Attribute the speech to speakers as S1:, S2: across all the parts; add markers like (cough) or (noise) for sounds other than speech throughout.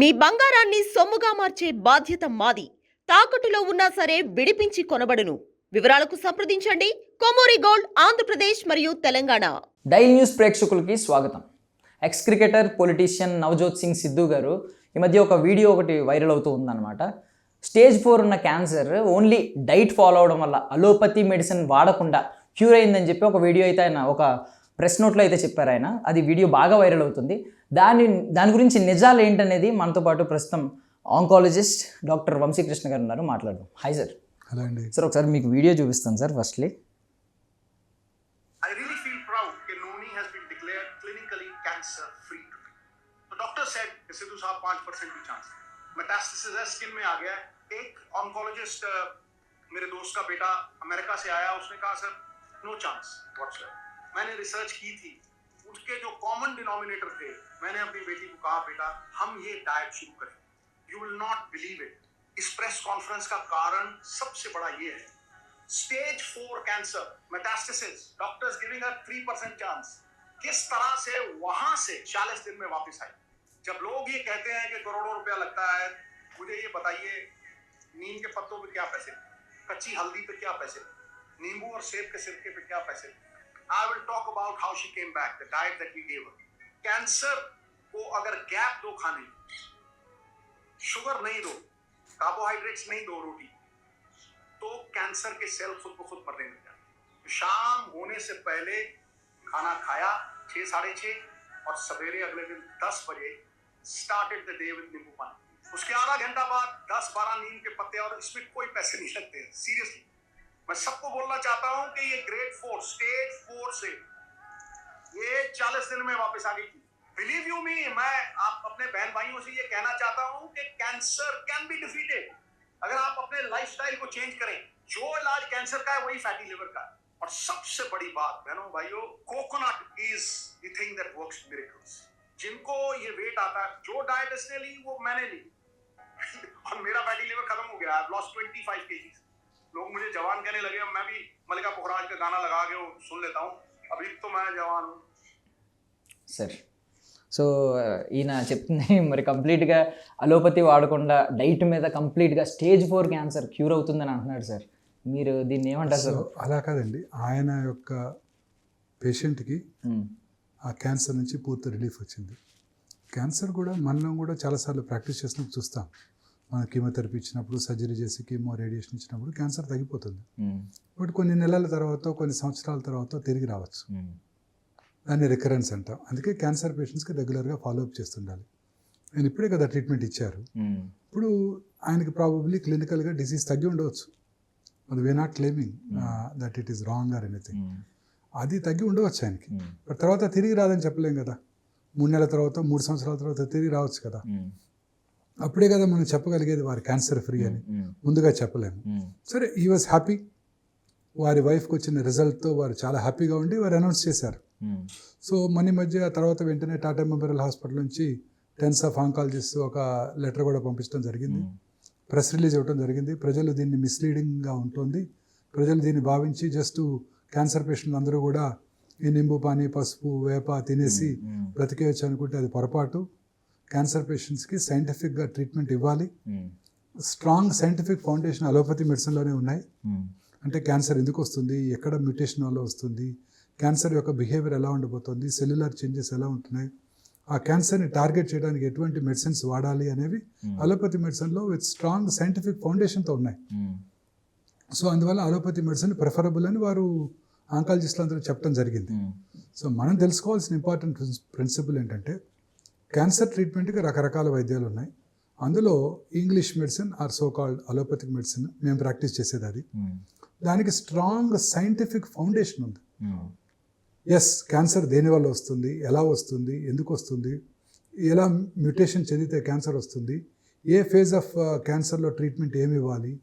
S1: మీ బంగారాన్ని సొమ్ముగా మార్చే బాధ్యత మాది. తాకట్టులో ఉన్నా సరే విడిపించి కొనబడును. వివరాలకు సంప్రదించండి. కొమూరి గోల్డ్ ఆంధ్రప్రదేశ్ మరియు తెలంగాణ.
S2: డై న్యూస్ ప్రేక్షకులకి స్వాగతం. Ex cricketer politician Navjot Singh Sidhu గారు ఈ మధ్య ఒక వీడియో ఒకటి వైరల్ అవుతూ ఉందన్నమాట. స్టేజ్ ఫోర్ ఉన్న క్యాన్సర్ ఓన్లీ డైట్ ఫాలో అవడం వల్ల అలోపతి మెడిసిన్ వాడకుండా క్యూర్ అయిందని చెప్పి ఒక వీడియో అయితే ఆయన ఒక ప్రెస్ నోట్లో అయితే చెప్పారు ఆయన అది వీడియో బాగా వైరల్ అవుతుంది దాని దాని గురించి నిజాలు ఏంటనేది మనతో పాటు ప్రస్తుతం ఆంకాలజిస్ట్ డాక్టర్ వంశీకృష్ణ గారు ఉన్నారు మాట్లాడదాం హాయ్ సార్
S3: హలో అండి
S2: సార్ ఒకసారి మీకు వీడియో చూపిస్తాను sir firstly
S4: I really feel proud that Noni has been declared clinically cancer free. The doctor said कि सिद्धू साहब पाँच परसेंट भी चांस मेटास्टेसिस है स्किन में आ गया है एक ऑन्कोलॉजिस्ट मेरे दोस्त का बेटा अमेरिका से आया उसने कहा सर नो चांस व्हाट्स मैंने रिसर्च की थी। उसके जो कॉमन डिनोमिनेटर थे, मैंने अपनी बेटी को कहा, बेटा, हम ये डाइट शुरू करें। You will not believe it इस प्रेस कॉन्फ्रेंस का कारण सबसे बड़ा ये है। Stage four cancer metastasis doctors giving a three percent chance किस तरह से वहाँ से 40 दिन में वापस आई जब लोग ये कहते हैं कि करोड़ों रुपया लगता है, मुझे ये बताइए, नीम के पत्तों पे क्या पैसे? कच्ची हल्दी पे क्या पैसे? नींबू और सेब के सिरके पे क्या पैसे? I will talk about how she came back the diet that we gave cancer को अगर गैप दो खाने शुगर नहीं दो कार्बोहाइड्रेट्स नहीं दो रोटी तो कैंसर के सेल खुद को खुद मरने लग जाते शाम होने से पहले खाना खाया, छः, साढ़े छः, और सवेरे अगले दिन दस बजे स्टार्टेड द डे विद नींबू पानी। उसके आधा घंटा बाद दस, बारह नीम के पत्ते और इसमें कोई पैसे नहीं लगते सीरियसली मैं सबको बोलना चाहता हूँ कि ये ग्रेड फोर स्टेज फोर से ये चालीस दिन में वापस आ गई थी। बिलीव यू मी मैं आप अपने बहन भाइयों से ये कहना चाहता हूँ कि कैंसर कैन बी डिफीटेड अगर आप अपने लाइफस्टाइल को चेंज करें, जो इलाज कैंसर का है, वही फैटी लिवर का है। और सबसे बड़ी बात, बहनों, भाइयों coconut is the thing that works miracles जिनको ये वेट आता है, जो डाइट इसने ली, वो मैंने ली। (laughs) और मेरा फैटी लिवर खत्म हो गया आई लॉस्ट 25 केजीज लोग मुझे जवान कहने लगे अब मैं भी मलिका पोखराज का गाना लगा के वो सुन लेता हूँ अभी तो मैं जवान हूँ
S2: సరే సో ఈయన చెప్తుంది మరి కంప్లీట్గా అలోపతి వాడకుండా డైట్ మీద కంప్లీట్గా స్టేజ్ ఫోర్ క్యాన్సర్ క్యూర్ అవుతుందని అంటున్నాడు సార్ మీరు దీన్ని ఏమంటారు
S3: సో
S2: సార్
S3: అలా కాదండి ఆయన యొక్క పేషెంట్కి
S2: మ్మ్.
S3: ఆ క్యాన్సర్ నుంచి పూర్తి రిలీఫ్ వచ్చింది క్యాన్సర్ కూడా మనలో కూడా చాలాసార్లు ప్రాక్టీస్ చేసినప్పుడు చూస్తాం మన కీమోథెరపీ ఇచ్చినప్పుడు సర్జరీ చేసి కీమో రేడియేషన్ ఇచ్చినప్పుడు క్యాన్సర్ తగ్గిపోతుంది. బట్ కొన్ని నెలల తర్వాత కొన్ని సంవత్సరాల తర్వాత తిరిగి రావచ్చు. దాన్ని రికరెన్స్ అంటాం అందుకే క్యాన్సర్ పేషెంట్స్కి రెగ్యులర్గా ఫాలోఅప్ చేస్తుండాలి నేను ఇప్పుడే కదా ట్రీట్మెంట్ ఇచ్చారు. ఇప్పుడు ఆయనకి ప్రాబబ్లీ క్లినికల్గా డిసీజ్ తగ్గి ఉండవచ్చు అది we not claiming that it is wrong or
S2: anything.
S3: అది తగ్గి ఉండవచ్చు ఆయనకి. బట్ తర్వాత తిరిగి రాదని చెప్పలేం కదా మూడు నెలల తర్వాత మూడు సంవత్సరాల తర్వాత తిరిగి రావచ్చు కదా. అప్పుడే కదా మనం చెప్పగలిగేది వారి క్యాన్సర్ ఫ్రీ అని. ముందుగా చెప్పలేము. సరే ఈ వాజ్ హ్యాపీ వారి వైఫ్కి వచ్చిన రిజల్ట్తో వారు చాలా హ్యాపీగా ఉండి వారు అనౌన్స్ చేశారు. సో మన మధ్య తర్వాత వెంటనే టాటా మెమోరియల్ హాస్పిటల్ నుంచి టెన్స్ ఆఫ్ ఆంకాలజిస్ట్ ఒక లెటర్ కూడా పంపించడం జరిగింది. ప్రెస్ రిలీజ్ ఇవ్వడం జరిగింది ప్రజలు దీన్ని మిస్లీడింగ్గా ఉంటుంది ప్రజలు దీన్ని భావించి జస్ట్ క్యాన్సర్ పేషెంట్లు అందరూ కూడా ఈ నింబు పానీ పసుపు వేప తినేసి. బ్రతికేయచ్చు అనుకుంటే అది పొరపాటు క్యాన్సర్ పేషెంట్స్కి సైంటిఫిక్గా ట్రీట్మెంట్ ఇవ్వాలి. స్ట్రాంగ్ సైంటిఫిక్ ఫౌండేషన్ అలోపతి మెడిసిన్లోనే ఉన్నాయి.
S2: మ్మ్.
S3: అంటే క్యాన్సర్ ఎందుకు వస్తుంది? ఎక్కడ మ్యూటేషన్ వల్ల వస్తుంది? క్యాన్సర్ యొక్క బిహేవియర్ ఎలా ఉండబోతుంది సెల్యులర్ చేంజెస్ ఎలా ఉంటున్నాయి? ఆ క్యాన్సర్ని టార్గెట్ చేయడానికి ఎటువంటి మెడిసిన్స్ వాడాలి అనేవి అలోపతి మెడిసిన్లో విత్ స్ట్రాంగ్ సైంటిఫిక్ ఫౌండేషన్తో ఉన్నాయి.
S2: మ్మ్.
S3: సో అందువల్ల అలోపతి మెడిసిన్ ప్రిఫరబుల్ అని వారు ఆంకాలజిస్టులు అందరూ చెప్పడం జరిగింది.
S2: మ్మ్.
S3: సో మనం తెలుసుకోవాల్సిన ఇంపార్టెంట్ ప్రిన్సిపల్ ఏంటంటే క్యాన్సర్ ట్రీట్మెంట్కి రకరకాల వైద్యాలు ఉన్నాయి. అందులో English medicine or so called allopathic medicine మేము ప్రాక్టీస్ చేసేది అది.
S2: మ్మ్.
S3: దానికి స్ట్రాంగ్ సైంటిఫిక్ ఫౌండేషన్ ఉంది. ఎస్ క్యాన్సర్ దేనివల్ల వస్తుంది? ఎలా వస్తుంది? ఎందుకు వస్తుంది? ఎలా మ్యూటేషన్ చెందితే క్యాన్సర్ వస్తుంది? ఏ ఫేజ్ ఆఫ్ క్యాన్సర్లో ట్రీట్మెంట్ ఏమి ఇవ్వాలి?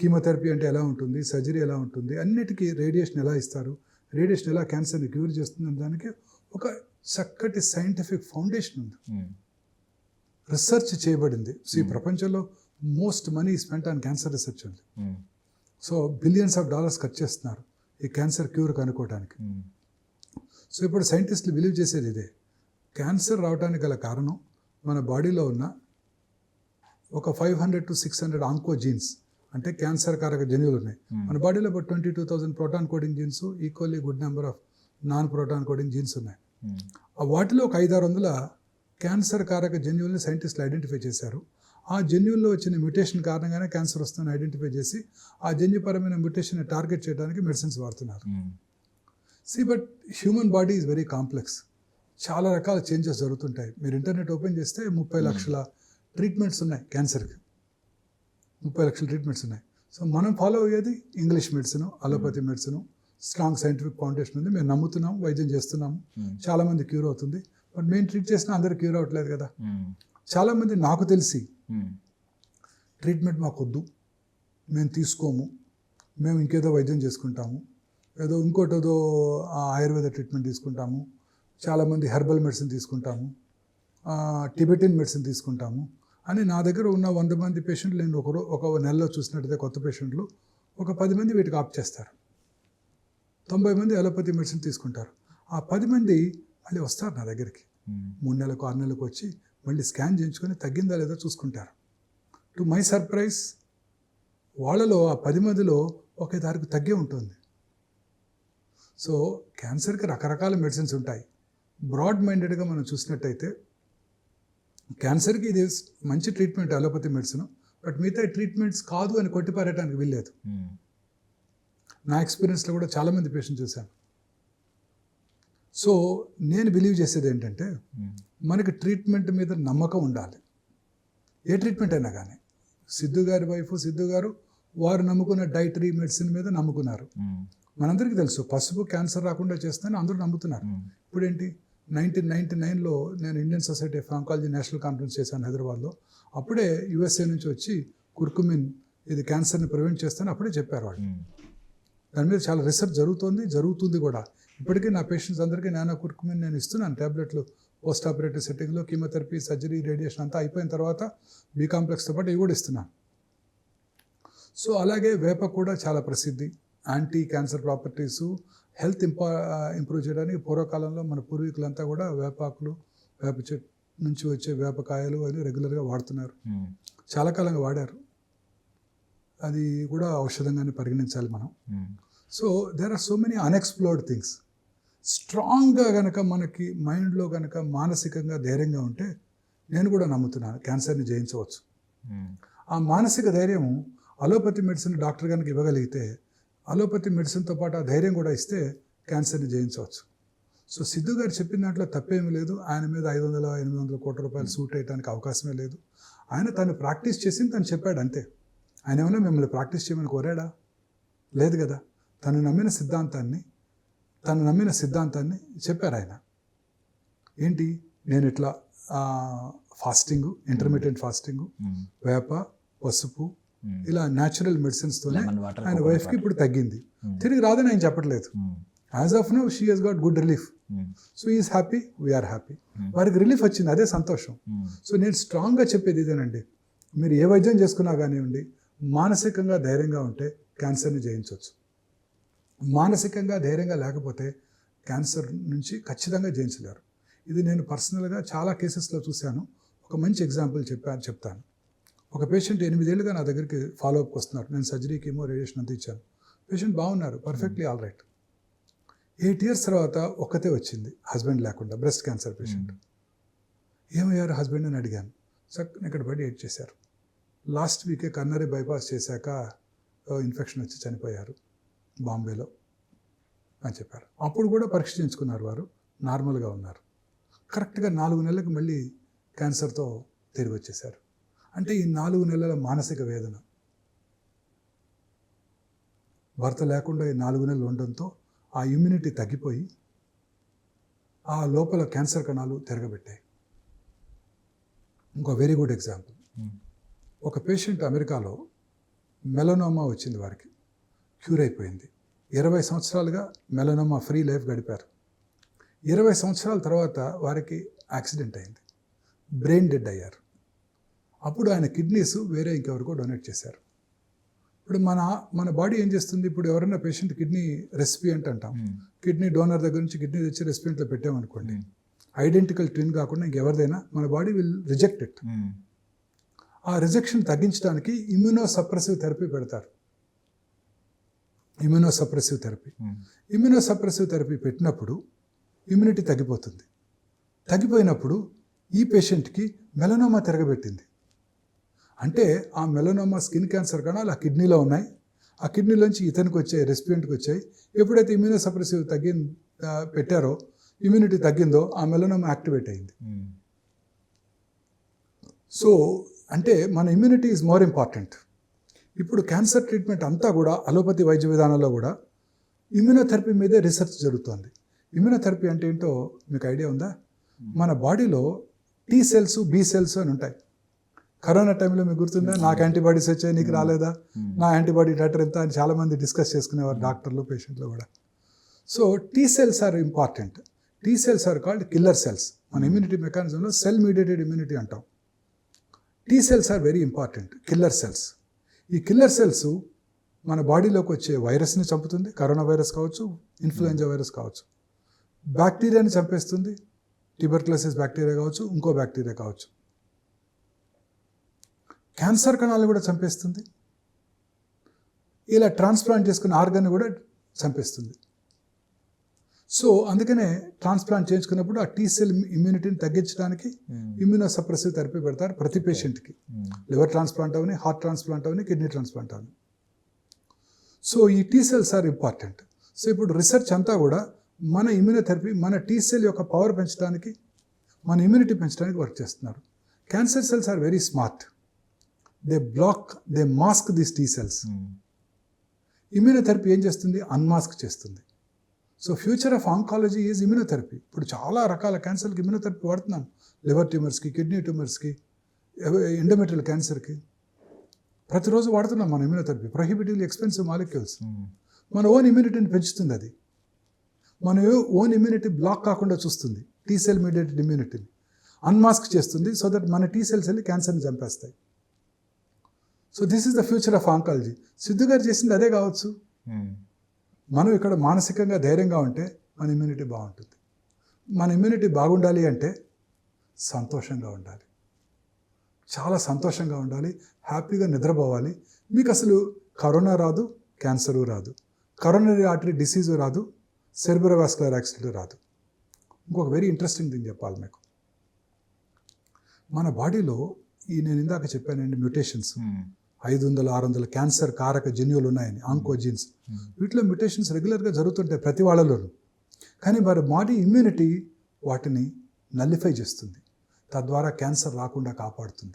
S3: కీమోథెరపీ అంటే ఎలా ఉంటుంది? సర్జరీ ఎలా ఉంటుంది? అన్నిటికీ రేడియేషన్ ఎలా ఇస్తారు? రేడియేషన్ ఎలా క్యాన్సర్ని క్యూర్ చేస్తుంది అనే దానికి ఒక చక్కటి సైంటిఫిక్ ఫౌండేషన్ ఉంది. రీసెర్చ్ చేయబడింది. సో ఈ ప్రపంచంలో most money spent on cancer research ఉంది. సో బిలియన్స్ ఆఫ్ డాలర్స్ ఖర్చు చేస్తున్నారు ఈ క్యాన్సర్ క్యూర్ కనుక్కోవడానికి. సో ఇప్పుడు సైంటిస్టులు బిలీవ్ చేసేది ఇదే. క్యాన్సర్ రావడానికి గల కారణం మన బాడీలో ఉన్న ఒక five hundred to six hundred oncogenes. అంటే క్యాన్సర్ కారక జన్యువులు ఉన్నాయి. మన బాడీలో twenty two thousand protein coding genes equally good number of non protein coding genes ఉన్నాయి. వాటిలో ఒక ఐదారు వందల క్యాన్సర్ కారక జన్యువుల్ని సైంటిస్టులు ఐడెంటిఫై చేశారు. ఆ జన్యువుల్లో వచ్చిన మ్యూటేషన్ కారణంగానే క్యాన్సర్ వస్తుందని ఐడెంటిఫై చేసి ఆ జన్యుపరమైన మ్యూటేషన్ టార్గెట్ చేయడానికి మెడిసిన్స్ వాడుతున్నారు. C but human body is very complex చాలా రకాల చేంజెస్ జరుగుతుంటాయి. మీరు ఇంటర్నెట్ ఓపెన్ చేస్తే ముప్పై లక్షల ట్రీట్మెంట్స్ ఉన్నాయి క్యాన్సర్కి. ముప్పై లక్షల ట్రీట్మెంట్స్ ఉన్నాయి. సో మనం ఫాలో అయ్యేది English medicine allopathy medicine strong scientific foundation ఉంది. మేము నమ్ముతున్నాం వైద్యం చేస్తున్నాము. చాలామంది క్యూర్ అవుతుంది. బట్ మేము ట్రీట్ చేసినా అందరూ క్యూర్ అవ్వట్లేదు కదా. చాలామంది నాకు తెలిసి ట్రీట్మెంట్ మాకు వద్దు మేము తీసుకోము. మేము ఇంకేదో వైద్యం చేసుకుంటాము. ఏదో ఇంకోటి ఏదో ఆయుర్వేద ట్రీట్మెంట్ తీసుకుంటాము. చాలామంది హెర్బల్ మెడిసిన్ తీసుకుంటాము. టిబెటిన్ మెడిసిన్ తీసుకుంటాము. అని నా దగ్గర ఉన్న వంద మంది పేషెంట్లు నేను ఒక రో- ఒక నెలలో చూసినట్టయితే కొత్త పేషెంట్లు ఒక పది మంది వీటికి ఆప్ చేస్తారు. తొంభై మంది అలోపతి మెడిసిన్ తీసుకుంటారు. ఆ పది మంది మళ్ళీ వస్తారు నా దగ్గరికి. మూడు నెలలకు ఆరు నెలలకు వచ్చి మళ్ళీ స్కాన్ చేయించుకొని తగ్గిందా లేదో చూసుకుంటారు. టు మై సర్ప్రైజ్ వాళ్ళలో ఆ పది మందిలో ఒకే తారీఖు తగ్గే ఉంటుంది. సో క్యాన్సర్కి రకరకాల మెడిసిన్స్ ఉంటాయి. బ్రాడ్ మైండెడ్గా మనం చూసినట్టయితే క్యాన్సర్కి ఇది మంచి ట్రీట్మెంట్ అలోపతి మెడిసిన్ బట్ మిగతా ట్రీట్మెంట్స్ కాదు అని కొట్టిపారేయడానికి వీల్లేదు. నా ఎక్స్పీరియన్స్లో కూడా చాలామంది పేషెంట్ చూశాను. సో నేను బిలీవ్ చేసేది ఏంటంటే మనకి ట్రీట్మెంట్ మీద నమ్మకం ఉండాలి. ఏ ట్రీట్మెంట్ అయినా కానీ. సిద్ధు గారి వైఫ్ సిద్ధు గారు వారు నమ్ముకున్న డైటరీ మెడిసిన్ మీద నమ్ముకున్నారు. మనందరికీ తెలుసు పసుపు క్యాన్సర్ రాకుండా చేస్తుందని అందరూ నమ్ముతున్నారు. ఇప్పుడేంటి? నైన్టీన్ నైన్టీ నైన్లో నేను Indian society of oncology national conference చేశాను హైదరాబాద్లో. అప్పుడే యుఎస్ఏ నుంచి వచ్చి కుర్కుమిన్ ఇది క్యాన్సర్ని ప్రివెంట్ చేస్తాను అప్పుడే చెప్పారు వాళ్ళు. దాని మీద చాలా రీసెర్చ్ జరుగుతోంది జరుగుతుంది కూడా. ఇప్పటికీ నా పేషెంట్స్ అందరికీ నానో కుర్కుమిన్ నేను ఇస్తున్నాను ట్యాబ్లెట్లు పోస్ట్ ఆపరేటివ్ సెట్టింగ్లో కీమోథెరపీ సర్జరీ రేడియేషన్ అంతా అయిపోయిన తర్వాత బీ కాంప్లెక్స్తో పాటు ఇవి కూడా ఇస్తున్నాను. సో అలాగే వేప కూడా చాలా ప్రసిద్ధి. యాంటీ క్యాన్సర్ ప్రాపర్టీస్ హెల్త్ ఇంపా ఇంప్రూవ్ చేయడానికి పూర్వకాలంలో మన పూర్వీకులంతా కూడా వేపాకులు వేప చెట్టు నుంచి వచ్చే వేపకాయలు అని రెగ్యులర్గా వాడుతున్నారు. చాలా కాలంగా వాడారు. అది కూడా ఔషధంగానే పరిగణించాలి మనం. So there are so many unexplored things స్ట్రాంగ్గా కనుక మనకి మైండ్లో కనుక మానసికంగా ధైర్యంగా ఉంటే నేను కూడా నమ్ముతున్నాను క్యాన్సర్ని జయించవచ్చు. ఆ మానసిక ధైర్యం అలోపతి మెడిసిన్ డాక్టర్ కనుక ఇవ్వగలిగితే అలోపతి మెడిసిన్తో పాటు ఆ ధైర్యం కూడా ఇస్తే క్యాన్సర్ని జయించవచ్చు. సో సిద్ధు గారు చెప్పిన దాంట్లో తప్పేమీ లేదు. ఆయన మీద ఐదు వందల ఎనిమిది వందల కోట్ల రూపాయలు సూట్ వేయడానికి అవకాశమే లేదు. ఆయన తను ప్రాక్టీస్ చేసింది తను చెప్పాడు అంతే. ఆయన ఏమైనా మిమ్మల్ని ప్రాక్టీస్ చేయమని కోరాడా? లేదు కదా. తను నమ్మిన సిద్ధాంతాన్ని తను నమ్మిన సిద్ధాంతాన్ని చెప్పారు ఆయన. ఏంటి? నేను ఇట్లా ఫాస్టింగ్ ఇంటర్మీడియట్ ఫాస్టింగ్ వేప పసుపు ఇలా న్యాచురల్ మెడిసిన్స్తోనే ఆయన వైఫ్కి ఇప్పుడు తగ్గింది. తిరిగి రాదని ఆయన చెప్పట్లేదు. As of now she has got good relief so is happy we're happy వారికి రిలీఫ్ వచ్చింది అదే సంతోషం. సో నేను స్ట్రాంగ్గా చెప్పేది ఇదేనండి. మీరు ఏ వైద్యం చేసుకున్నా కానివ్వండి మానసికంగా ధైర్యంగా ఉంటే క్యాన్సర్ని జయించవచ్చు. మానసికంగా ధైర్యంగా లేకపోతే క్యాన్సర్ నుంచి ఖచ్చితంగా జయించలేరు. ఇది నేను పర్సనల్గా చాలా కేసెస్లో చూశాను. ఒక మంచి ఎగ్జాంపుల్ చెప్పాను చెప్తాను. ఒక పేషెంట్ ఎనిమిదేళ్ళుగా నా దగ్గరికి ఫాలో అప్కి వస్తున్నారు నేను సర్జరీకి ఏమో రేడియేషన్ అంతా ఇచ్చాను. పేషెంట్ బాగున్నారు perfectly all right. Eight years తర్వాత ఒక్కతే వచ్చింది హస్బెండ్ లేకుండా బ్రెస్ట్ క్యాన్సర్ పేషెంట్. ఏమయ్యారు హస్బెండ్ అని అడిగాను. సక్ ఇక్కడ పడి ఎయిట్ చేశారు. లాస్ట్ వీకే కన్నరీ బైపాస్ చేశాక ఇన్ఫెక్షన్ వచ్చి చనిపోయారు. బాంబేలో అని చెప్పారు. అప్పుడు కూడా పరీక్ష చేయించుకున్నారు వారు. నార్మల్గా ఉన్నారు. కరెక్ట్గా నాలుగు నెలలకు మళ్ళీ క్యాన్సర్తో తిరిగి వచ్చేసారు. అంటే ఈ నాలుగు నెలల మానసిక వేదన. భర్త లేకుండా ఈ నాలుగు నెలలు ఉండడంతో ఆ ఇమ్యూనిటీ తగ్గిపోయి ఆ లోపల క్యాన్సర్ కణాలు తిరగబెట్టాయి. ఇంకో వెరీ గుడ్ ఎగ్జాంపుల్. ఒక పేషెంట్ అమెరికాలో మెలనోమా వచ్చింది వారికి. క్యూర్ అయిపోయింది. ఇరవై సంవత్సరాలుగా మెలనోమా ఫ్రీ లైఫ్ గడిపారు. ఇరవై సంవత్సరాల తర్వాత వారికి యాక్సిడెంట్ అయింది. బ్రెయిన్ డెడ్ అయ్యారు. అప్పుడు ఆయన కిడ్నీస్ వేరే ఇంకెవరికో డొనేట్ చేశారు. ఇప్పుడు మన మన బాడీ ఏం చేస్తుంది? ఇప్పుడు ఎవరైనా పేషెంట్ కిడ్నీ రెసిపియంట్ అంటాం కిడ్నీ డోనర్ దగ్గర నుంచి కిడ్నీ తెచ్చి రెసిపియంట్లో పెట్టామనుకోండి ఐడెంటికల్ ట్విన్ కాకుండా ఇంకెవరిదైనా మన బాడీ విల్ రిజెక్ట్ ఇట్. ఆ రిజెక్షన్ తగ్గించడానికి ఇమ్యూనో సప్రెసివ్ థెరపీ పెడతారు. Immunosuppressive therapy. Immuno suppressive therapy పెట్టినప్పుడు ఇమ్యూనిటీ తగ్గిపోతుంది. తగ్గిపోయినప్పుడు ఈ పేషెంట్కి మెలనోమా తిరగబెట్టింది. అంటే ఆ మెలనోమా స్కిన్ క్యాన్సర్ కణాలు ఆ కిడ్నీలో ఉన్నాయి. ఆ కిడ్నీలోంచి ఇతనికి వచ్చాయి రెసిపియంట్కి వచ్చాయి. ఎప్పుడైతే ఇమ్యూనో సప్రెసివ్ తగ్గి పెట్టారో ఇమ్యూనిటీ తగ్గిందో ఆ మెలనోమా యాక్టివేట్ అయింది. సో అంటే మన ఇమ్యూనిటీ ఈజ్ మోర్ ఇంపార్టెంట్. ఇప్పుడు క్యాన్సర్ ట్రీట్మెంట్ అంతా కూడా అలోపతి వైద్య విధానంలో కూడా ఇమ్యూనోథెరపీ మీదే రీసెర్చ్ జరుగుతోంది. ఇమ్యూనోథెరపీ అంటే ఏంటో మీకు ఐడియా ఉందా? మన బాడీలో టీ సెల్స్ బి సెల్స్ అని ఉంటాయి. కరోనా టైంలో మీకు గుర్తుందా? నాకు యాంటీబాడీస్ వచ్చాయి నీకు రాలేదా? నా యాంటీబాడీ డాక్టర్ ఎంత అని చాలామంది డిస్కస్ చేసుకునేవారు డాక్టర్లు పేషెంట్లు కూడా. So T cells are important T cells are called killer cells మన ఇమ్యూనిటీ మెకానిజంలో సెల్ మీడియేటెడ్ ఇమ్యూనిటీ అంటాం. T cells are very important killer cells ఈ కిల్లర్ సెల్స్ మన బాడీలోకి వచ్చే వైరస్ని చంపుతుంది కరోనా వైరస్ కావచ్చు ఇన్ఫ్లుయెంజా వైరస్ కావచ్చు. బ్యాక్టీరియాని చంపేస్తుంది ట్యూబర్క్లోసిస్ బ్యాక్టీరియా కావచ్చు ఇంకో బ్యాక్టీరియా కావచ్చు. క్యాన్సర్ కణాలను కూడా చంపేస్తుంది. ఇలా ట్రాన్స్ప్లాంట్ చేసుకున్న ఆర్గన్ కూడా చంపేస్తుంది. సో అందుకనే ట్రాన్స్ప్లాంట్ చేయించుకున్నప్పుడు ఆ టీ సెల్ ఇమ్యూనిటీని తగ్గించడానికి ఇమ్యూనో సప్రెసివ్ థెరపీ పెడతారు ప్రతి పేషెంట్కి లివర్ ట్రాన్స్ప్లాంట్ అవని హార్ట్ ట్రాన్స్ప్లాంట్ అవని కిడ్నీ ట్రాన్స్ప్లాంట్ అవని. సో ఈ T cells are important so ఇప్పుడు రీసెర్చ్ అంతా కూడా మన ఇమ్యూనోథెరపీ మన టీ సెల్ యొక్క పవర్ పెంచడానికి మన ఇమ్యూనిటీ పెంచడానికి వర్క్ చేస్తున్నారు. Cancer cells are very smart they block they mask this T cells immunotherapy ఏం చేస్తుంది? అన్మాస్క్ చేస్తుంది. So future of oncology is immunotherapy ఇప్పుడు చాలా రకాల క్యాన్సర్కి ఇమ్యూనోథెరపీ వాడుతున్నాం. లివర్ ట్యూమర్స్కి కిడ్నీ ట్యూమర్స్కి ఎండోమెట్రియల్ క్యాన్సర్కి ప్రతిరోజు వాడుతున్నాం మన ఇమ్యూనోథెరపీ ప్రొహిబిటివ్లీ ఎక్స్పెన్సివ్ మాలిక్యూల్స్ మన ఓన్ ఇమ్యూనిటీని పెంచుతుంది అది. మన ఓన్ ఇమ్యూనిటీ బ్లాక్ కాకుండా చూస్తుంది. టీ సెల్ మీడియేటెడ్ ఇమ్యూనిటీని అన్మాస్క్ చేస్తుంది సో దట్ మన టీ సెల్స్ వెళ్ళి క్యాన్సర్ని చంపేస్తాయి. So this is the future of oncology Siddhu గారు చేసింది అదే కావచ్చు. మనం ఇక్కడ మానసికంగా ధైర్యంగా ఉంటే మన ఇమ్యూనిటీ బాగుంటుంది. మన ఇమ్యూనిటీ బాగుండాలి అంటే సంతోషంగా ఉండాలి. చాలా సంతోషంగా ఉండాలి. హ్యాపీగా నిద్రపోవాలి. మీకు అసలు కరోనా రాదు క్యాన్సరు రాదు. కరోనరీ ఆర్టరీ డిసీజు రాదు సెర్బరోవాస్కులర్ యాక్సిడెంట్ రాదు. ఇంకొక వెరీ ఇంట్రెస్టింగ్ థింగ్ చెప్పాలి మీకు. మన బాడీలో ఈ నేను ఇందాక చెప్పానండి మ్యూటేషన్స్ ఐదు వందల ఆరు వందల క్యాన్సర్ కారక జన్యువులు ఉన్నాయని ఆంకోజీన్స్ వీటిలో మ్యూటేషన్స్ రెగ్యులర్గా జరుగుతుంటాయి ప్రతి వాళ్ళలోనూ. కానీ వారి బాడీ ఇమ్యూనిటీ వాటిని నల్లిఫై చేస్తుంది. తద్వారా క్యాన్సర్ రాకుండా కాపాడుతుంది.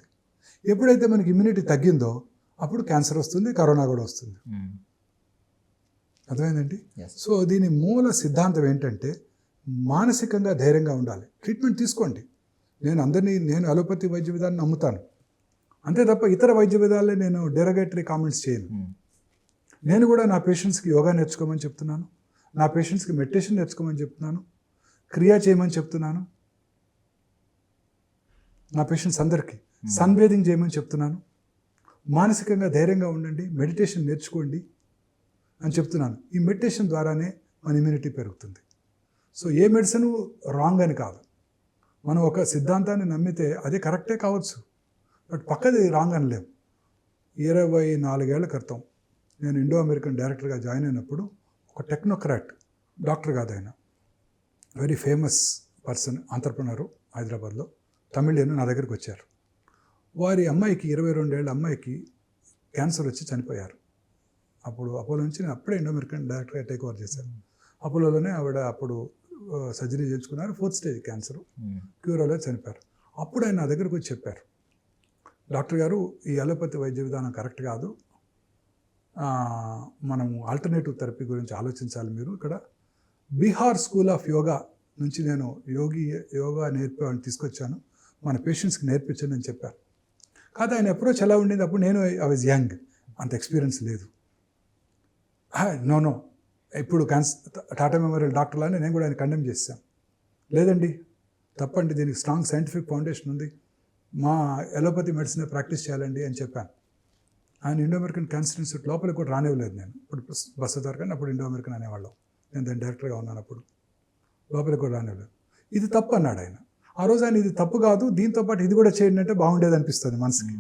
S3: ఎప్పుడైతే మనకి ఇమ్యూనిటీ తగ్గిందో అప్పుడు క్యాన్సర్ వస్తుంది కరోనా కూడా వస్తుంది. అర్థమైందండి?
S2: Yes.
S3: సో దీని మూల సిద్ధాంతం ఏంటంటే మానసికంగా ధైర్యంగా ఉండాలి. ట్రీట్మెంట్ తీసుకోండి. నేను అందరినీ నేను అలోపతి వైద్య విధానం నమ్ముతాను. అంతే తప్ప ఇతర వైద్య విధాలే నేను డెరగేటరీ కామెంట్స్ చేయను. నేను కూడా నా పేషెంట్స్కి యోగా నేర్చుకోమని చెప్తున్నాను. నా పేషెంట్స్కి మెడిటేషన్ నేర్చుకోమని చెప్తున్నాను. క్రియా చేయమని చెప్తున్నాను. నా పేషెంట్స్ అందరికీ సన్ బేదింగ్ చేయమని చెప్తున్నాను. మానసికంగా ధైర్యంగా ఉండండి మెడిటేషన్ నేర్చుకోండి అని చెప్తున్నాను. ఈ మెడిటేషన్ ద్వారానే మన ఇమ్యూనిటీ పెరుగుతుంది. సో ఏ మెడిసిన్ రాంగ్ అని కాదు. మనం ఒక సిద్ధాంతాన్ని నమ్మితే అది కరెక్టే కావచ్చు. బట్ పక్కది రాంగ్ అనలేం ఇరవై నాలుగేళ్ళ క్రితం నేను ఇండో అమెరికన్ డైరెక్టర్గా జాయిన్ అయినప్పుడు ఒక టెక్నోక్రాట్ డాక్టర్ కాదు ఆయన వెరీ ఫేమస్ పర్సన్ ఆంటర్ప్రినరు హైదరాబాద్లో. తమిళియన్ నా దగ్గరికి వచ్చారు. వారి అమ్మాయికి ఇరవై రెండేళ్ళ అమ్మాయికి క్యాన్సర్ వచ్చి చనిపోయారు. అప్పుడు అపోలో నుంచి నేను అప్పుడే ఇండో అమెరికన్ డైరెక్టర్గా టేక్ ఓవర్ చేశాను. అపోలోలోనే ఆవిడ అప్పుడు సర్జరీ చేయించుకున్నారు. Fourth stage cancer. క్యూర్ అవ్వలేదు చనిపోయారు. అప్పుడు ఆయన నా దగ్గరకు వచ్చి చెప్పారు. డాక్టర్ గారు ఈ అలోపతి వైద్య విధానం కరెక్ట్ కాదు. మనము మనం ఆల్టర్నేటివ్ థెరపీ గురించి ఆలోచించాలి మీరు ఇక్కడ. బీహార్ స్కూల్ ఆఫ్ యోగా నుంచి నేను యోగి యోగా నేర్పేవాడిని తీసుకొచ్చాను. మన పేషెంట్స్కి నేర్పించండి అని చెప్పారు. కాదు ఆయన అప్రోచ్ ఎలా ఉండేది? అప్పుడు నేను ఐ వాజ్ యంగ్ అంత ఎక్స్పీరియన్స్ లేదు. నో నో ఇప్పుడు క్యాన్స్ టాటా మెమోరియల్ డాక్టర్లానే నేను కూడా ఆయన కండెమ్ చేశాను. లేదండి తప్పండి దీనికి స్ట్రాంగ్ సైంటిఫిక్ ఫౌండేషన్ ఉంది. మా ఎలోపతి మెడిసిన్ ప్రాక్టీస్ చేయాలండి అని చెప్పాను. ఆయన ఇండో అమెరికన్ క్యాన్సర్ ఇన్స్టిట్యూట్ లోపలికి కూడా రానివ్వలేదు నేను. ఇప్పుడు బస్సు కానీ అప్పుడు ఇండో అమెరికన్ అనేవాళ్ళం. నేను దాని డైరెక్టర్గా ఉన్నాను అప్పుడు. లోపలికి కూడా రానివ్వలేదు. ఇది తప్పు అన్నాడు ఆయన. ఆ రోజు ఆయన ఇది తప్పు కాదు దీంతో పాటు ఇది కూడా చేయండి అంటే బాగుండేది అనిపిస్తుంది మనసుకి.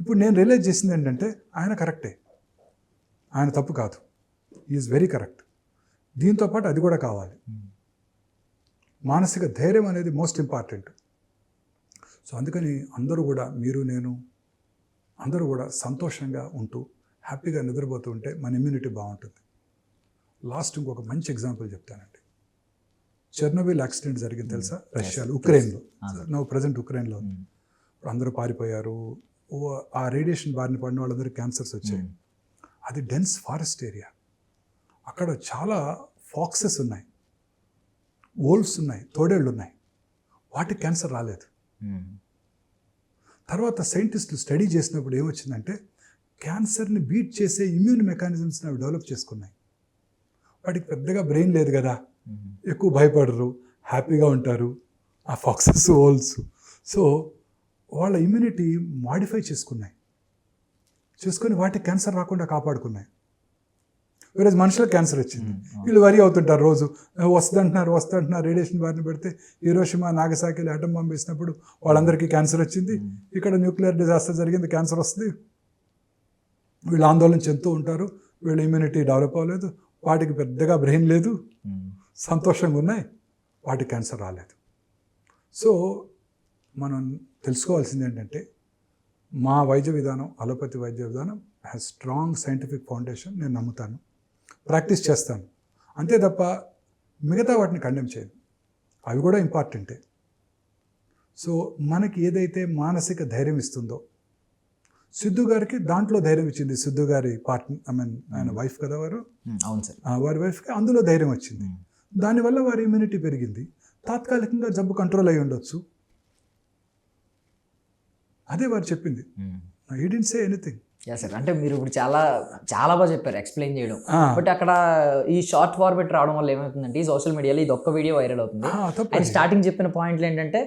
S3: ఇప్పుడు నేను రియలైజ్ చేసింది ఏంటంటే ఆయన కరెక్టే ఆయన తప్పు కాదు. ఈజ్ వెరీ కరెక్ట్ దీంతో పాటు అది కూడా కావాలి. మానసిక ధైర్యం అనేది మోస్ట్ ఇంపార్టెంట్ సో అందుకని అందరూ కూడా మీరు నేను అందరూ కూడా సంతోషంగా ఉంటూ హ్యాపీగా నిద్రపోతూ ఉంటే మన ఇమ్యూనిటీ బాగుంటుంది. లాస్ట్ ఇంకొక మంచి ఎగ్జాంపుల్ చెప్తానండి. చెర్నోబిల్ యాక్సిడెంట్ జరిగింది తెలుసా? రష్యాలో ఉక్రెయిన్లో నువ్వు ప్రజెంట్ ఉక్రెయిన్లో అందరూ పారిపోయారు. ఓ ఆ రేడియేషన్ బారిన పడిన వాళ్ళందరూ క్యాన్సర్స్ వచ్చాయి. అది డెన్స్ ఫారెస్ట్ ఏరియా అక్కడ చాలా ఫాక్సెస్ ఉన్నాయి. వోల్ఫ్స్ ఉన్నాయి. తోడేళ్ళు ఉన్నాయి. వాటికి క్యాన్సర్ రాలేదు. తర్వాత సైంటిస్టులు స్టడీ చేసినప్పుడు ఏమొచ్చిందంటే క్యాన్సర్ని బీట్ చేసే ఇమ్యూన్ మెకానిజమ్స్ని అవి డెవలప్ చేసుకున్నాయి. వాటికి పెద్దగా బ్రెయిన్ లేదు కదా. ఎక్కువ భయపడరు హ్యాపీగా ఉంటారు ఆ ఫాక్సెస్ (laughs) ఓల్స్ సో వాళ్ళ ఇమ్యూనిటీ మాడిఫై చేసుకున్నాయి. చేసుకొని వాటికి క్యాన్సర్ రాకుండా కాపాడుకున్నాయి. వేరే మనుషులకు క్యాన్సర్ వచ్చింది. వీళ్ళు వరి అవుతుంటారు రోజు. వస్తుందంటున్నారు వస్తుందంటున్నారు రేడియేషన్ బారిన పెడితే హీరోషిమా నాగసాకిలు ఆటం బాంబు వేసినప్పుడు వాళ్ళందరికీ క్యాన్సర్ వచ్చింది. ఇక్కడ న్యూక్లియర్ డిజాస్టర్ జరిగింది క్యాన్సర్ వస్తుంది. వీళ్ళు ఆందోళన చెందుతూ ఉంటారు. వీళ్ళ ఇమ్యూనిటీ డెవలప్ అవ్వలేదు. వాటికి పెద్దగా బ్రెయిన్ లేదు. సంతోషంగా ఉన్నాయి. వాటికి క్యాన్సర్ రాలేదు. సో మనం తెలుసుకోవాల్సింది ఏంటంటే మా వైద్య విధానం అలోపతి వైద్య విధానం హ్యాస్ స్ట్రాంగ్ సైంటిఫిక్ ఫౌండేషన్ నేను నమ్ముతాను. ప్రాక్టీస్ చేస్తాను. అంతే తప్ప మిగతా వాటిని కండెమ్ చేయను. అవి కూడా ఇంపార్టెంటే సో మనకి ఏదైతే మానసిక ధైర్యం ఇస్తుందో సిద్ధు గారికి దాంట్లో ధైర్యం ఇచ్చింది సిద్ధు గారి పార్ట్నర్ ఐ మీన్ ఆయన వైఫ్ కదా వారు?
S2: అవును సార్.
S3: వారి వైఫ్కి అందులో ధైర్యం వచ్చింది. దానివల్ల వారి ఇమ్యూనిటీ పెరిగింది. తాత్కాలికంగా జబ్బు కంట్రోల్ అయి ఉండొచ్చు. అదే వారు చెప్పింది. ఈ didn't say anything
S2: yeah sir అంటే మీరు ఇప్పుడు చాలా చాలా బాగా చెప్పారు ఎక్స్ప్లెయిన్ చేయడం. బట్ అక్కడ ఈ షార్ట్ ఫార్మేట్ రావడం వల్ల ఏమవుతుందంటే ఈ సోషల్ మీడియాలో ఇది ఒక్క వీడియో వైరల్ అవుతుంది. ఆయన స్టార్టింగ్ చెప్పిన పాయింట్లు ఏంటంటే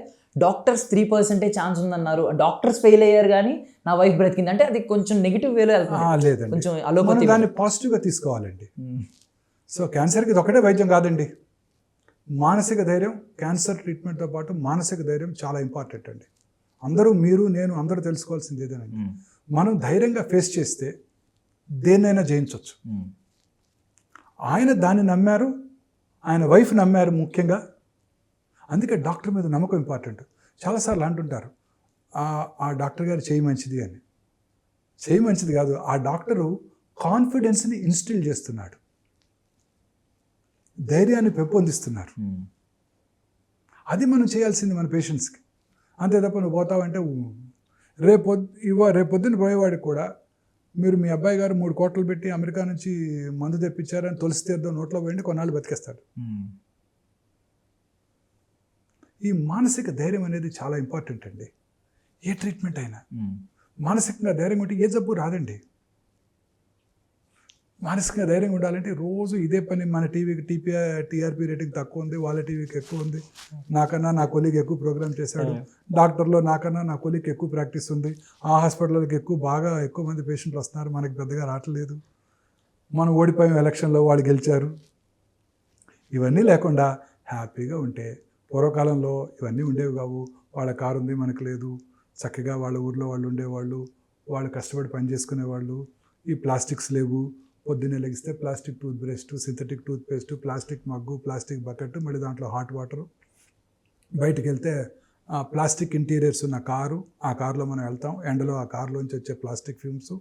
S2: డాక్టర్స్ త్రీ పర్సెంటే ఛాన్స్ ఉందన్నారు. డాక్టర్స్ ఫెయిల్ అయ్యారు కానీ నా వైఫ్ బ్రతికింది. అంటే అది కొంచెం నెగిటివ్ వేలో వెళ్తుంది. కొంచెం అలోపతి
S3: దాన్ని పాజిటివ్గా తీసుకోవాలండి. సో క్యాన్సర్కి ఇది ఒకటే వైద్యం కాదండి. మానసిక ధైర్యం క్యాన్సర్ ట్రీట్మెంట్తో పాటు మానసిక ధైర్యం చాలా ఇంపార్టెంట్ అండి. అందరూ మీరు నేను అందరూ తెలుసుకోవాల్సింది ఏదేనండి. మనం ధైర్యంగా ఫేస్ చేస్తే దేన్నైనా జయించవచ్చు ఆయన దాన్ని నమ్మారు ఆయన వైఫ్ నమ్మారు ముఖ్యంగా. అందుకే డాక్టర్ మీద నమ్మకం ఇంపార్టెంట్. చాలాసార్లు అంటుంటారు "ఆ- డాక్టర్ గారు చేయి మంచిది అని. చేయి మంచిది కాదు ఆ డాక్టరు కాన్ఫిడెన్స్ని ఇన్స్టిల్ చేస్తున్నాడు. ధైర్యాన్ని పెంపొందిస్తున్నారు. అది మనం చేయాల్సింది మన పేషెంట్స్కి. అంతే తప్ప నువ్వు పోతావంటే రేపు ఇవ రేపు పొద్దున్న పోయేవాడికి కూడా మీరు మీ అబ్బాయి గారు మూడు కోట్లు పెట్టి అమెరికా నుంచి మందు తెప్పించారని తులసి తీర్థం నోట్లో పోయిండి కొన్నాళ్ళు బతికేస్తాడు. ఈ మానసిక ధైర్యం అనేది చాలా ఇంపార్టెంట్ అండి. ఏ ట్రీట్మెంట్ అయినా. మానసికంగా ధైర్యం ఉంటే ఏ జబ్బు రాదండి. మానసికంగా ధైర్యం ఉండాలంటే రోజు ఇదే పని మన టీవీకి టీపీ టీఆర్పీ రేటింగ్ తక్కువ ఉంది వాళ్ళ టీవీకి ఎక్కువ ఉంది. నాకన్నా నా కొలీగ్ ఎక్కువ ప్రోగ్రామ్ చేశాడు. డాక్టర్లో నాకన్నా నా కొలీగ్ ఎక్కువ ప్రాక్టీస్ ఉంది. ఆ హాస్పిటల్కి ఎక్కువ బాగా ఎక్కువ మంది పేషెంట్లు వస్తున్నారు. మనకి పెద్దగా రావట్లేదు. మనం ఓడిపోయాం ఎలక్షన్లో వాళ్ళు గెలిచారు. ఇవన్నీ లేకుండా హ్యాపీగా ఉంటే పూర్వకాలంలో ఇవన్నీ ఉండేవి కావు. వాళ్ళ కారు ఉంది మనకు లేదు. చక్కగా వాళ్ళ ఊర్లో వాళ్ళు ఉండేవాళ్ళు. వాళ్ళు కష్టపడి పని చేసుకునేవాళ్ళు. ఈ ప్లాస్టిక్స్ లేవు. పొద్దున్నే లెగిస్తే plastic toothbrush synthetic toothpaste plastic mug plastic bucket మళ్ళీ దాంట్లో హాట్ వాటర్. బయటికి వెళ్తే ప్లాస్టిక్ ఇంటీరియర్స్ ఉన్న కారు ఆ కారులో మనం వెళ్తాం. ఎండలో ఆ కారులోంచి వచ్చే plastic fumes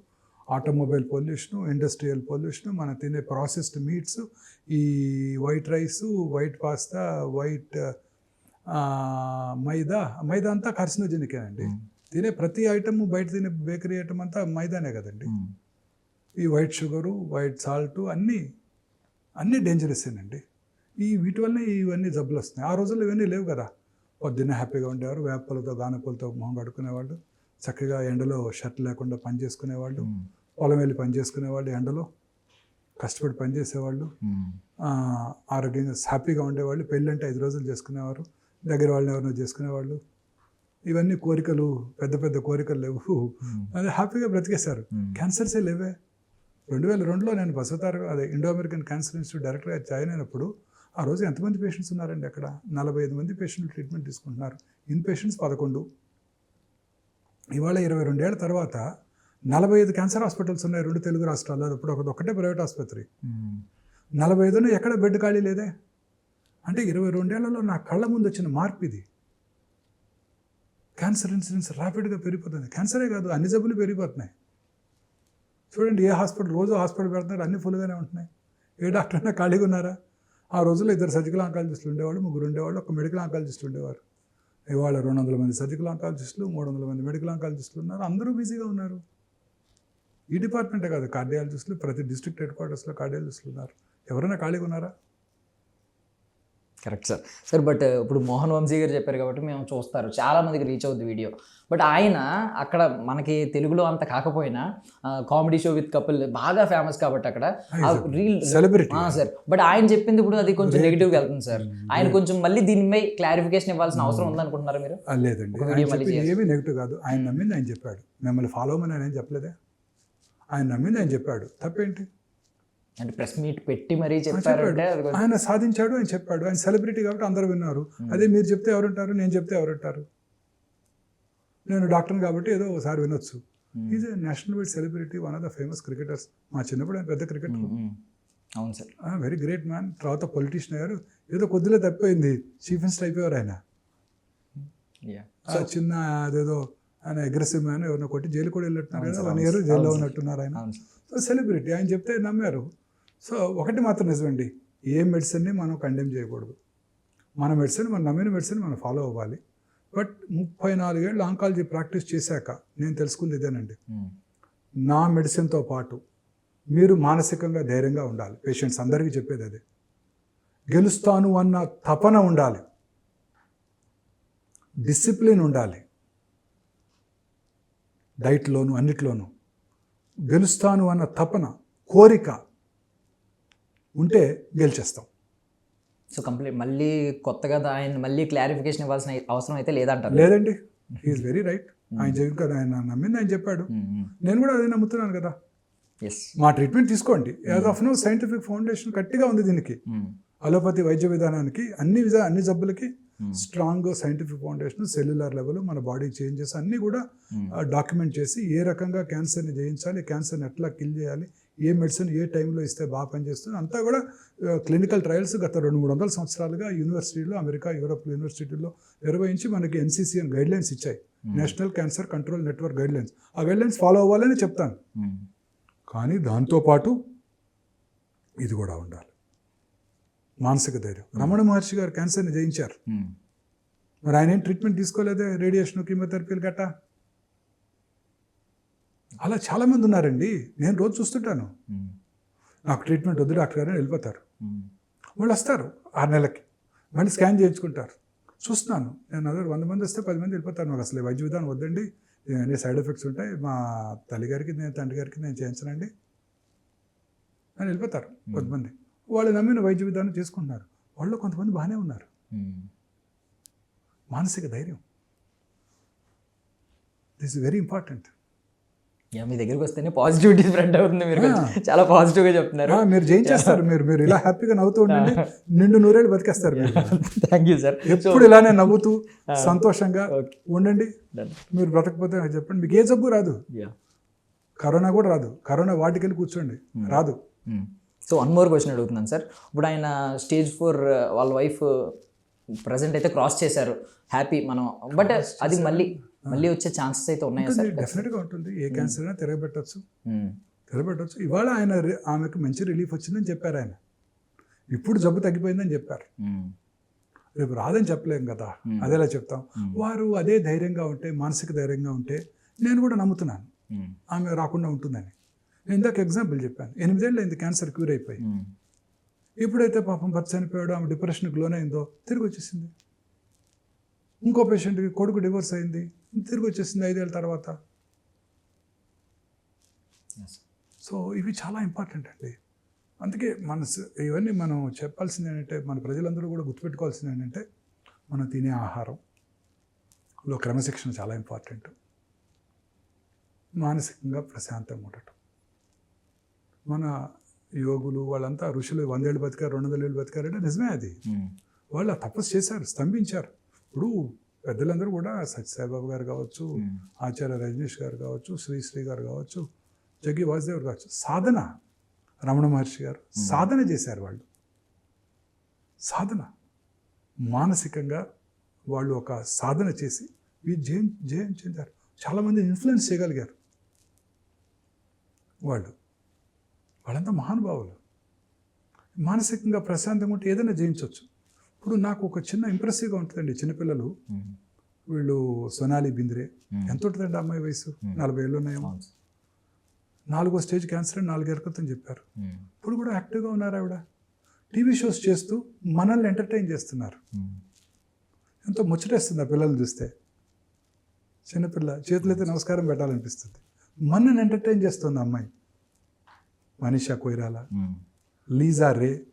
S3: automobile pollution industrial pollution మనం తినే ప్రాసెస్డ్ మీట్స్ ఈ white rice white pasta white మైదా మైదా అంతా కార్సినోజెనికేనండి. తినే ప్రతి ఐటమ్ బయట తినే బేకరీ ఐటమ్ అంతా మైదానే కదండి. ఈ వైట్ షుగరు వైట్ సాల్ట్ అన్నీ అన్నీ డేంజరస్సేనండి ఈ వీటి వల్ల ఇవన్నీ జబ్బులు వస్తున్నాయి. ఆ రోజుల్లో ఇవన్నీ లేవు కదా. పొద్దున్నే హ్యాపీగా ఉండేవారు వేపలతో గానపూలతో మొహం కడుక్కునేవాళ్ళు చక్కగా ఎండలో షర్ట్ లేకుండా పని చేసుకునేవాళ్ళు పొలం వెళ్ళి పని చేసుకునేవాళ్ళు ఎండలో కష్టపడి పని చేసేవాళ్ళు ఆ, ఆరోగ్యంగా హ్యాపీగా ఉండేవాళ్ళు పెళ్ళి అంటే ఐదు రోజులు చేసుకునేవారు దగ్గర వాళ్ళని ఎవరినో చేసుకునేవాళ్ళు. ఇవన్నీ కోరికలు పెద్ద పెద్ద కోరికలు లేవు. అది హ్యాపీగా బ్రతికేశారు. క్యాన్సర్సే లేవే. రెండు వేల రెండులో నేను బసవతార అదే ఇండో అమెరికన్ క్యాన్సర్ ఇన్స్టిట్యూట్ డైరెక్టర్గా జాయిన్ అయినప్పుడు ఆ రోజు ఎంతమంది పేషెంట్స్ ఉన్నారండి అక్కడ? నలభై ఐదు మంది పేషెంట్లు ట్రీట్మెంట్ తీసుకుంటున్నారు. In patients? పదకొండు. ఇవాళ ఇరవై రెండేళ్ళ తర్వాత నలభై ఐదు క్యాన్సర్ హాస్పిటల్స్ ఉన్నాయి రెండు తెలుగు రాష్ట్రాల్లో. అది ఇప్పుడు ఒకటి ఒక్కటే ప్రైవేట్ ఆసుపత్రి. నలభై ఐదును ఎక్కడ బెడ్ ఖాళీ లేదే? అంటే ఇరవై రెండేళ్ళలో నా కళ్ళ ముందు వచ్చిన మార్పు ఇది. క్యాన్సర్ ఇన్సిడెన్స్ ర్యాపిడ్గా పెరిగిపోతుంది. క్యాన్సరే కాదు అన్ని జబ్బులు పెరిగిపోతున్నాయి. చూడండి ఏ హాస్పిటల్ రోజు హాస్పిటల్ పెడుతున్నారు? అన్ని ఫుల్గానే ఉంటున్నాయి. ఏ డాక్టర్ అయినా ఖాళీగా ఉన్నారా? ఆ రోజుల్లో ఇద్దరు సర్జికల్ ఆంకాలజిస్టులు ఉండేవాళ్ళు ముగ్గురు ఉండేవాళ్ళు ఒక మెడికల్ ఆంకాలజిస్టులు ఉండేవారు. ఇవాళ రెండు వందల మంది సర్జికల్ ఆంకాలజిస్టులు మూడు వందల మంది మెడికల్ ఆంకాలజిస్టులు ఉన్నారు. అందరూ బిజీగా ఉన్నారు. ఈ డిపార్ట్మెంటే కాదు కార్డియాలజిస్టులు ప్రతి డిస్ట్రిక్ట్ హెడ్ క్వార్టర్స్లో కార్డియాలజిస్టులు ఉన్నారు. ఎవరైనా ఖాళీగా ఉన్నారా?
S2: Correct sir. సార్ బట్ ఇప్పుడు మోహన్ వంశీ గారు చెప్పారు కాబట్టి మేము చూస్తారు. చాలా మందికి రీచ్ అవుద్ది వీడియో. బట్ ఆయన అక్కడ మనకి తెలుగులో అంత కాకపోయినా కామెడీ షో విత్ కపుల్ బాగా ఫేమస్ కాబట్టి అక్కడ. Reel
S3: celebrity
S2: sir. బట్ ఆయన చెప్పింది ఇప్పుడు అది కొంచెం నెగిటివ్ వెళ్తుంది సార్. ఆయన కొంచెం మళ్ళీ దీనిపై క్లారిఫికేషన్ ఇవ్వాల్సిన అవసరం ఉందనుకుంటున్నారు మీరు?
S3: లేదండి. ఏమీ నెగిటివ్ కాదు. ఆయన నమ్మింది ఆయన చెప్పాడు. మిమ్మల్ని ఫాలో అవ్వమని ఆయన చెప్పలేదే? ఆయన నమ్మింది ఆయన చెప్పాడు. తప్పేంటి?
S2: అంటే ప్రెస్ మీట్ పెట్టి మరీ
S3: ఆయన
S2: చెప్పారంటే
S3: ఆయన సాధించాడు ఆయన చెప్పాడు. ఆయన సెలబ్రిటీ కాబట్టి అందరూ విన్నారు. అదే మీరు చెప్తే ఎవరుంటారు నేను చెప్తే ఎవరుంటారు? నేను డాక్టర్ని కాబట్టి ఏదో ఒకసారి వినొచ్చు. Is a national wide celebrity one of the famous cricketers మా చిన్నప్పుడు ఆయన పెద్ద క్రికెటర్.
S2: అవును సార్.
S3: వెరీ గ్రేట్ మ్యాన్ తర్వాత పొలిటీషియన్ అయ్యారు. ఏదో కొద్దిలో తప్పిపోయింది. చీఫ్ మినిస్టర్ అయిపోయారు ఆయన. చిన్న అదేదో ఆయన అగ్రెసివ్ మ్యాన్ ఎవరినో కొట్టి జైలు కూడా వెళ్ళినట్టున్నారు కదా. వన్ ఇయర్ జైల్లో. ఉన్నట్టున్నారు ఆయన. సో సెలబ్రిటీ ఆయన చెప్తే నమ్మారు. సో ఒకటి మాత్రం నిజమండి. ఏ మెడిసిన్ని మనం కండెమ్ చేయకూడదు. మన మెడిసిన్ మనం నమ్మిన మెడిసిన్ మనం ఫాలో అవ్వాలి. బట్ ముప్పై నాలుగేళ్ళు ఆంకాలజీ ప్రాక్టీస్ చేశాక నేను తెలుసుకుంది ఇదేనండి. నా మెడిసిన్తో పాటు మీరు మానసికంగా ధైర్యంగా ఉండాలి. పేషెంట్స్ అందరికీ చెప్పేది అదే. గెలుస్తాను అన్న తపన ఉండాలి. డిసిప్లిన్ ఉండాలి. డైట్లోను అన్నిట్లోనూ. గెలుస్తాను అన్న తపన కోరిక ఉంటే గెలిచేస్తాం.
S2: సో కంప్లీట్ మళ్ళీ కొత్తగా ఆయన మళ్ళీ క్లారిఫికేషన్ ఇవ్వాల్సిన అవసరం అయితే లేదంటారు.
S3: లేదండి. ఈజ్ వెరీ రైట్ ఆయన చెప్పి కదా ఆయన నమ్మింది ఆయన చెప్పాడు. నేను కూడా అదే నమ్ముతున్నాను కదా.
S2: ఎస్
S3: మా ట్రీట్మెంట్ తీసుకోండి. As of no scientific foundation గట్టిగా ఉంది దీనికి. అలోపతి వైద్య విధానానికి అన్ని విధ అన్ని జబ్బులకి strong scientific foundation cellular level మన బాడీ చేంజెస్ అన్నీ కూడా డాక్యుమెంట్ చేసి ఏ రకంగా క్యాన్సర్ని జయించాలి క్యాన్సర్ని ఎట్లా కిల్ చేయాలి ఏ మెడిసిన్ ఏ టైంలో ఇస్తే బాగా పనిచేస్తుంది అంతా కూడా క్లినికల్ ట్రయల్స్ గత రెండు మూడు వందల సంవత్సరాలుగా యూనివర్సిటీలో అమెరికా యూరోప్ యూనివర్సిటీల్లో నిర్వహించి మనకి ఎన్సీసీఎన్ గైడ్ లైన్స్ ఇచ్చాయి national cancer control network guidelines ఆ గైడ్ లైన్స్ ఫాలో అవ్వాలని చెప్తాను. కానీ దాంతోపాటు ఇది కూడా ఉండాలి. మానసిక ధైర్యం. రమణ మహర్షి గారు క్యాన్సర్ని జయించారు. మరి ఆయన ఏం ట్రీట్మెంట్ తీసుకోలేదే రేడియేషన్ కీమోథెరపీలు గట్టా? అలా చాలామంది ఉన్నారండి. నేను రోజు చూస్తుంటాను. నాకు ట్రీట్మెంట్ వద్దు డాక్టర్ గారు వెళ్ళిపోతారు. వాళ్ళు వస్తారు ఆరు నెలలకి మళ్ళీ స్కాన్ చేయించుకుంటారు. చూస్తున్నాను. నేను అదే వంద మంది వస్తే పది మంది వెళ్ళిపోతారు. నాకు అసలు వైద్య విధానం వద్దండి. అన్ని సైడ్ ఎఫెక్ట్స్ ఉంటాయి. మా తల్లి గారికి నేను తండ్రి గారికి నేను చేయించనండి. అని వెళ్ళిపోతారు కొంతమంది. వాళ్ళు నమ్మిన వైద్య విధానం చేసుకుంటున్నారు. వాళ్ళు కొంతమంది బాగానే ఉన్నారు. మానసిక ధైర్యం. దిస్ ఇస్ వెరీ ఇంపార్టెంట్
S2: మీ దగ్గరికి వస్తేనే పాజిటివిటీ స్ప్రెడ్ అవుతుంది మీరు చాలా పాజిటివ్గా చెప్తున్నారు.
S3: మీరు జయించేస్తారు మీరు మీరు ఇలా (laughs) హ్యాపీగా నవ్వుతూ ఉండండి. నిండు నూరేళ్ళు బతికేస్తారు మీరు.
S2: థ్యాంక్ యూ సార్
S3: ఎప్పుడు ఇలానే నవ్వుతూ సంతోషంగా ఉండండి. మీరు బ్రతకపోతే చెప్పండి. మీకు ఏ జబ్బు రాదు. కరోనా కూడా రాదు. కరోనా వాటికెళ్ళి కూర్చోండి. రాదు.
S2: సో వన్ మోర్ క్వశ్చన్ అడుగుతున్నాను సార్ ఇప్పుడు ఆయన స్టేజ్ ఫోర్ వాళ్ళ వైఫ్ ప్రజెంట్ అయితే క్రాస్ చేశారు. హ్యాపీ మనం బట్ అది మళ్ళీ మళ్ళీ వచ్చే ఛాన్సెస్ అయితే ఉన్నాయా సార్
S3: డెఫినెట్గా ఉంటుంది. ఏ క్యాన్సర్ అయినా తిరగబెట్టచ్చు. తిరగబెట్టచ్చు. ఇవాళ ఆయన ఆమెకు మంచి రిలీఫ్ వచ్చిందని చెప్పారు ఆయన. ఇప్పుడు జబ్బు తగ్గిపోయిందని చెప్పారు. రేపు రాదని చెప్పలేం కదా. అదేలా చెప్తాం. వారు అదే ధైర్యంగా ఉంటే మానసిక ధైర్యంగా ఉంటే నేను కూడా నమ్ముతున్నాను. ఆమె రాకుండా ఉంటుందని. నేను ఇందాక ఎగ్జాంపుల్ చెప్పాను. ఎనిమిదేళ్ళు అయింది క్యాన్సర్ క్యూర్ అయిపోయి. ఎప్పుడైతే పాపం భర్త చనిపోయాడో ఆమె డిప్రెషన్కి లోనైందో తిరిగి వచ్చేసింది. ఇంకో పేషెంట్కి కొడుకు డివోర్స్ అయింది. తిరిగి వచ్చేసింది ఐదేళ్ళ తర్వాత. సో ఇవి చాలా ఇంపార్టెంట్ అండి. అందుకే మన ఇవన్నీ మనం చెప్పాల్సింది ఏంటంటే మన ప్రజలందరూ కూడా గుర్తుపెట్టుకోవాల్సింది ఏంటంటే మనం తినే ఆహారంలో క్రమశిక్షణ చాలా ఇంపార్టెంట్. మానసికంగా ప్రశాంతంగా ఉండటం. మన యోగులు వాళ్ళంతా ఋషులు వందేళ్ళు బతికారు రెండు వందల ఏళ్ళు బతికారంటే నిజమే అది. వాళ్ళు ఆ తపస్సు చేశారు స్తంభించారు. ఇప్పుడు పెద్దలందరూ కూడా సత్యసాయిబాబు గారు కావచ్చు ఆచార్య రజనీష్ గారు కావచ్చు శ్రీశ్రీ గారు కావచ్చు జగ్గి వాసుదేవ్ కావచ్చు సాధన రమణ మహర్షి గారు సాధన చేశారు వాళ్ళు. సాధన. మానసికంగా వాళ్ళు ఒక సాధన చేసి ఈ జయం జయం చెందారు. చాలామంది ఇన్ఫ్లుయెన్స్ చేయగలిగారు వాళ్ళు. వాళ్ళంతా మహానుభావులు. మానసికంగా ప్రశాంతంగా ఉంటే ఏదైనా జయించవచ్చు. ఇప్పుడు నాకు ఒక చిన్న ఇంప్రెసివ్గా ఉంటుందండి చిన్నపిల్లలు. వీళ్ళు సొనాలి బింద్రే. ఎంత ఉంటుందండి అమ్మాయి వయసు? నలభై ఏళ్ళు ఉన్నాయేమో. నాలుగో స్టేజ్ క్యాన్సర్ అని నాలుగేళ్ళ క్రితం చెప్పారు ఇప్పుడు కూడా యాక్టివ్గా ఉన్నారు ఆవిడ? టీవీ షోస్ చేస్తూ మనల్ని ఎంటర్టైన్ చేస్తున్నారు. ఎంతో ముచ్చటేస్తుంది ఆ పిల్లల్ని చూస్తే. చిన్నపిల్ల చేతులైతే నమస్కారం పెట్టాలనిపిస్తుంది. మనల్ని ఎంటర్టైన్ చేస్తుంది అమ్మాయి. మనీషా కొయిరాలా లీజా రే.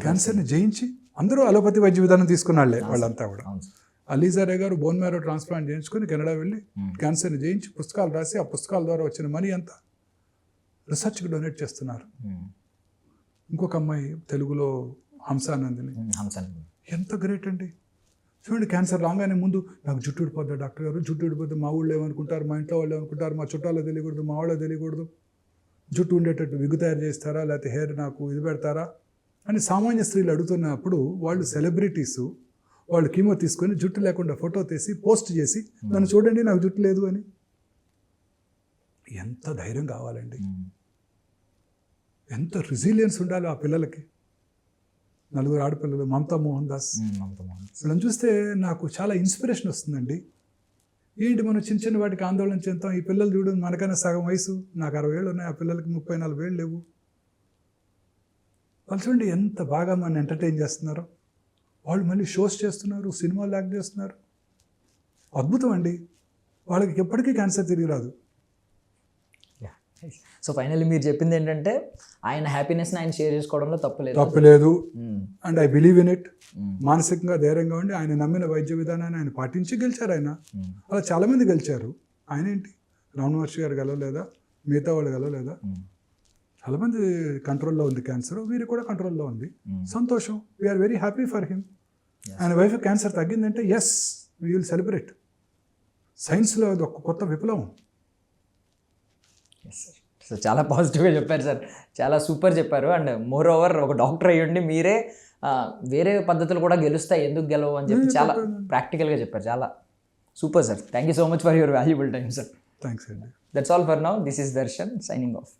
S3: క్యాన్సర్ని జయించి అందరూ అలోపతి వైద్య విధానం తీసుకున్నాళ్ళే వాళ్ళంతా కూడా.
S2: అవును సార్.
S3: ఆ లీజా రే గారు బోన్ మ్యారో ట్రాన్స్ప్లాంట్ చేయించుకొని కెనడా వెళ్ళి క్యాన్సర్ని జయించి పుస్తకాలు రాసి ఆ పుస్తకాల ద్వారా వచ్చిన మనీ అంతా రీసెర్చ్కి డొనేట్ చేస్తున్నారు. ఇంకొక అమ్మాయి తెలుగులో హంసానందిని
S2: హంసన్
S3: ఎంత గ్రేట్ అండి. చూడండి క్యాన్సర్ రాగానే ముందు నాకు జుట్టు ఊడిపోద్దా డాక్టర్ గారు జుట్టు ఊడిపోతే మా ఊళ్ళో ఏమనుకుంటారు మా ఇంట్లో వాళ్ళు ఏమనుకుంటారు మా చుట్టాలో తెలియకూడదు మా వాళ్ళో తెలియకూడదు. జుట్టు ఉండేటట్టు విగు తయారు చేస్తారా లేకపోతే హెయిర్ నాకు ఇది పెడతారా? అని సామాన్య స్త్రీలు అడుగుతున్నప్పుడు వాళ్ళు సెలబ్రిటీస్ వాళ్ళు కీమో తీసుకొని జుట్టు లేకుండా ఫోటో తీసి పోస్ట్ చేసి నన్ను చూడండి నాకు జుట్టు లేదు అని. ఎంత ధైర్యం కావాలండి. ఎంత రిజిలియన్స్ ఉండాలి ఆ పిల్లలకి. నలుగురు ఆడపిల్లలు మమతా మోహన్ దాస్. వీళ్ళని చూస్తే నాకు చాలా ఇన్స్పిరేషన్ వస్తుందండి. ఏంటి మనం చిన్న చిన్న వాటికి ఆందోళన చెందుతాం? ఈ పిల్లలు చూడు మనకన్నా సగం వయసు నాకు అరవై ఏళ్ళు ఉన్నాయి ఆ పిల్లలకి ముప్పై నాలుగు ఏళ్ళు లేవు. వాళ్ళు చూడండి ఎంత బాగా మన ఎంటర్టైన్ చేస్తున్నారో. వాళ్ళు మళ్ళీ షోస్ చేస్తున్నారు సినిమాలు యాక్ట్ చేస్తున్నారు. అద్భుతం అండి. వాళ్ళకి ఎప్పటికీ క్యాన్సర్ తిరిగి రాదు.
S2: సో ఫైనల్లీ మీరు చెప్పింది ఏంటంటే ఆయన హ్యాపీనెస్ని ఆయన షేర్ చేసుకోవడంలో తప్పులేదు
S3: తప్పు లేదు.
S2: మ్మ్.
S3: And I believe in it
S2: మ్మ్.
S3: మానసికంగా ధైర్యంగా ఉండి ఆయన నమ్మిన వైద్య విధానాన్ని ఆయన పాటించి గెలిచారు ఆయన.
S2: మ్మ్.
S3: అలా చాలామంది గెలిచారు. ఆయన ఏంటి? రమణ మహర్షి గారు గెలవలేదా? మిగతా వాళ్ళు గెలవలేదా. చాలామంది కంట్రోల్లో ఉంది క్యాన్సర్ వీరి కూడా కంట్రోల్లో ఉంది.
S2: మ్మ్.
S3: సంతోషం. We're very happy for him ఆయన వైఫ్ క్యాన్సర్ తగ్గిందంటే ఎస్ వీ విల్ సెలబ్రేట్ సైన్స్లో అది ఒక కొత్త విప్లవం.
S2: సార్ చాలా పాజిటివ్గా చెప్పారు సార్ చాలా సూపర్ చెప్పారు. అండ్ మోర్ ఓవర్ ఒక డాక్టర్ అయ్యుండి మీరే వేరే పద్ధతులు కూడా గెలుస్తాయి. ఎందుకు గెలవు అని చెప్పి చాలా ప్రాక్టికల్గా చెప్పారు. చాలా super sir thank you so much for your valuable time sir
S3: thanks అండి
S2: that's all for now this is Darshan signing off